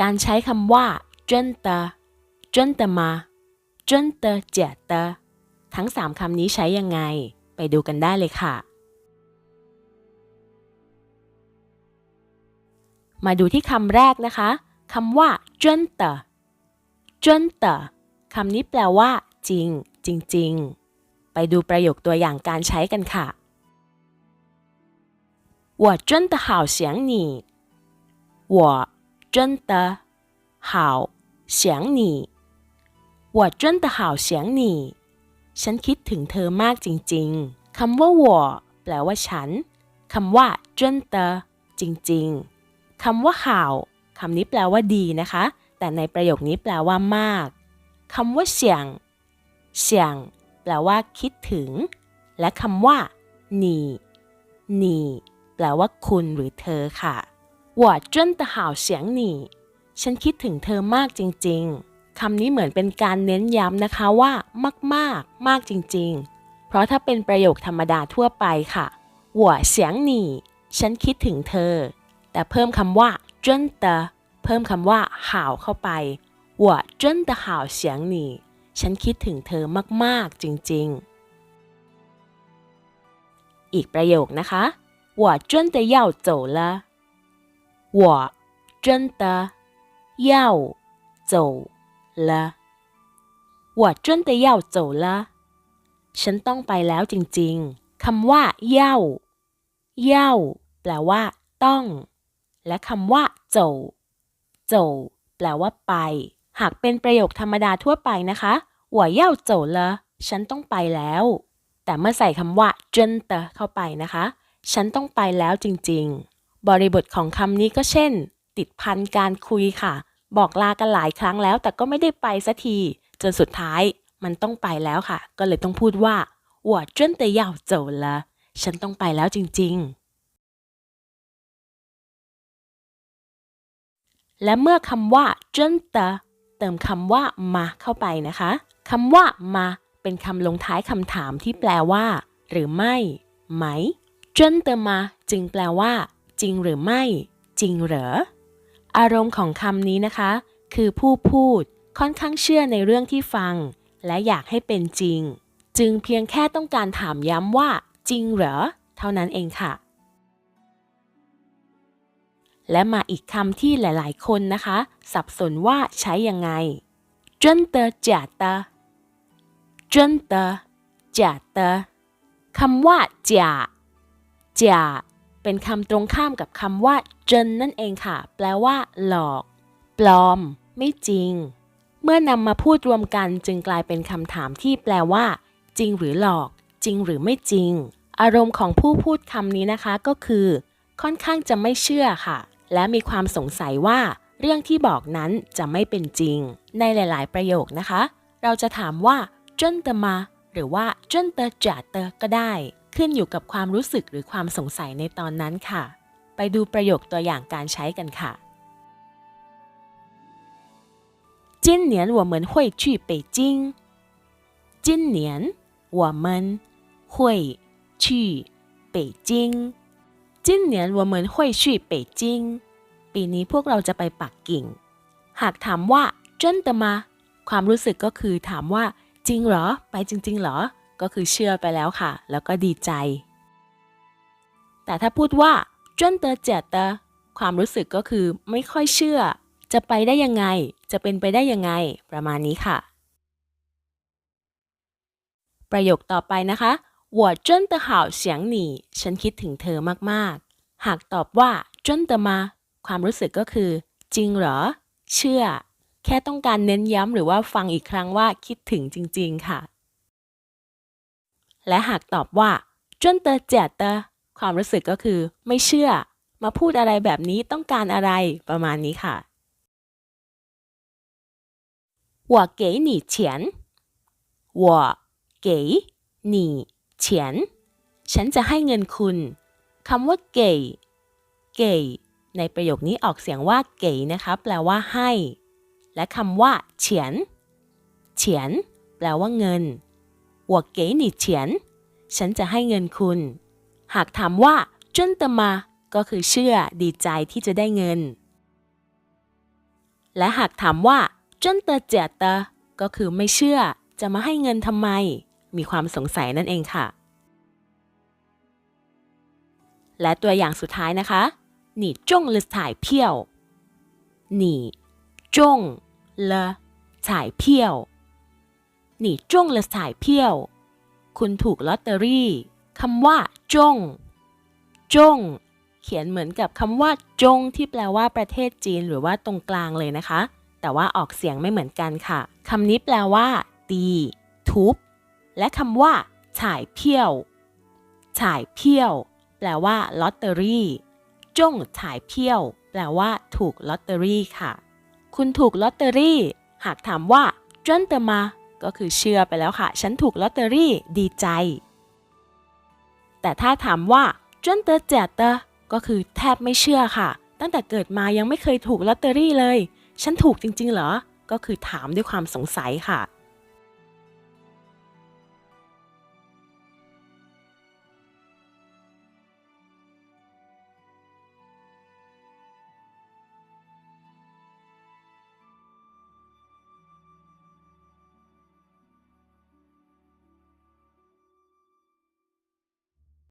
การใช้คำว่า真的真的吗真的假的ทั้งสามคำนี้ใช้ยังไง ไปดูกันได้เลยค่ะ มาดูที่คำแรกนะคะคำว่า真的真的คำนี้แปลว่า จริง จริง ๆ ไปดูประโยคตัวอย่างการใช้กันค่ะ我真的好想你我 真的好想你我真的好想你ฉันคิดถึงเธอมากจริง ๆ คำว่า我แปลว่าฉัน คำว่า真的จริง ๆ คำว่า好คำนี้แปลว่าดีนะคะ แต่ในประโยคนี้แปลว่ามาก คำว่าเสียงเสียงแปลว่า คิดถึง และคำว่าหนีหนีแปลว่า คุณหรือเธอค่ะ 我真的好想你ฉันคิดถึงเธอมากจริง ๆ คำนี้เหมือนเป็นการเน้นย้ำนะคะว่า มากๆ มากจริง ๆ เพราะถ้าเป็นประโยคธรรมดาทั่วไปค่ะ我想你ฉันคิดถึงเธอ แต่เพิ่มคำว่า真的เพิ่มคำว่า好เข้าไป我真的好想你ฉันคิดถึงเธอมาก ๆ จริง ๆ อีกประโยคนะคะ我真的要走了 我真的要走了我真的要走了ฉันต้องไปแล้วจริง ๆ คำว่าเย่าเย่าแปลว่า ต้อง และคำว่าโจโจแปลว่า ไป หากเป็นประโยคธรรมดาทั่วไปนะคะ我要走了ฉันต้องไปแล้ว แต่เมื่อใส่คำว่า真的เข้าไปนะคะ ฉันต้องไปแล้วจริง ๆ บริบทของคำนี้ก็เช่น ติดพันการคุยค่ะ บอกลากันหลายครั้งแล้ว แต่ก็ไม่ได้ไปสักที จนสุดท้ายมันต้องไปแล้วค่ะ ก็เลยต้องพูดว่า我真的要走了ฉันต้องไปแล้วจริง ๆ และเมื่อคำว่า真的เติมคำว่า มาเข้าไปนะคะคำว่ามาเป็นคำลงท้ายคำถามที่แปลว่า หรือไม่ ไหม真的มาจึงแปลว่า จริงหรือไม่ จริงเหรอ อารมณ์ของคำนี้นะคะ คือผู้พูดค่อนข้างเชื่อในเรื่องที่ฟัง และอยากให้เป็นจริง จึงเพียงแค่ต้องการถามย้ำว่า จริงเหรอ เท่านั้นเองค่ะ และมาอีกคำที่หลาย ๆ คนนะคะ สับสนว่าใช้ยังไงจนเตอจ่าเตอจนเตจ่าเตคำว่าจ่าจ่า เป็นคำตรงข้ามกับคำว่าเจนนั่นเองค่ะ แปลว่า หลอก ปลอม ไม่จริง เมื่อนำมาพูดรวมกันจึงกลายเป็นคำถามที่แปลว่า จริงหรือหลอก จริงหรือไม่จริง อารมณ์ของผู้พูดคำนี้นะคะก็คือ ค่อนข้างจะไม่เชื่อค่ะ และมีความสงสัยว่า เรื่องที่บอกนั้นจะไม่เป็นจริง ในหลาย ๆ ประโยคนะคะ เราจะถามว่าเจนเตมาหรือว่าเจนเตจ่าเตก็ได้ ขึ้นอยู่กับความรู้สึกหรือความสงสัยในตอนนั้นค่ะ ไปดูประโยคตัวอย่างการใช้กันค่ะ今年我们会去北京今年我们会去北京今年我们会去北京ปีนี้พวกเราจะไปปักกิ่ง หากถามว่า真的吗ความรู้สึกก็คือถามว่าจริงเหรอ ไปจริง ๆ เหรอ ก็คือเชื่อไปแล้วค่ะ แล้วก็ดีใจ แต่ถ้าพูดว่าจนเตอเจตอความรู้สึกก็คือไม่ค่อยเชื่อ จะไปได้ยังไง จะเป็นไปได้ยังไง ประมาณนี้ค่ะ ประโยคต่อไปนะคะ我真的好想你ฉันคิดถึงเธอมาก ๆ หากตอบว่าจนเตอมา ความรู้สึกก็คือ จริงเหรอ เชื่อแค่ต้องการเน้นย้ำหรือว่าฟังอีกครั้งว่าคิดถึงจริงๆค่ะ และหากตอบว่าจนเตอเจเตอความรู้สึกก็คือ ไม่เชื่อ มาพูดอะไรแบบนี้ต้องการอะไรประมาณนี้ค่ะ我给你钱我给你钱ฉันจะให้เงินคุณคำว่าเก๋เก๋ในประโยคนี้ออกเสียงว่าเก๋นะคะ แปลว่าให้และคำว่าเฉียนเฉียนแปลว่าเงิน 我给你钱ฉันจะให้เงินคุณ หากถามว่าจนตมา ก็คือเชื่อดีใจที่จะได้เงิน และหากถามว่า真的假的ก็คือไม่เชื่อ จะมาให้เงินทำไม มีความสงสัยนั่นเองค่ะ และตัวอย่างสุดท้ายนะคะ你中 หนีจ้งละสายเพียว คุณถูกลอตเตอรี่คำว่าจงจงเขียนเหมือนกับคำว่าจงที่แปลว่าประเทศจีนหรือว่าตรงกลางเลยนะคะ แต่ว่าออกเสียงไม่เหมือนกันค่ะคำนี้แปลว่า ตี ทุบ และคำว่าฉายเพี้ยวฉายเพี้ยว แปลว่าลอตเตอรี่จงฉายเพี้ยว แปลว่า ถูกลอตเตอรี่ค่ะ คุณถูกลอตเตอรี่ หากถามว่าจ้นเตมา ก็คือเชื่อไปแล้วค่ะ ฉันถูกลอตเตอรี่ดีใจ แต่ถ้าถามว่าจนเตอเจเตอก็คือแทบไม่เชื่อค่ะ ตั้งแต่เกิดมายังไม่เคยถูกลอตเตอรี่เลย ฉันถูกจริงๆเหรอ ก็คือถามด้วยความสงสัยค่ะ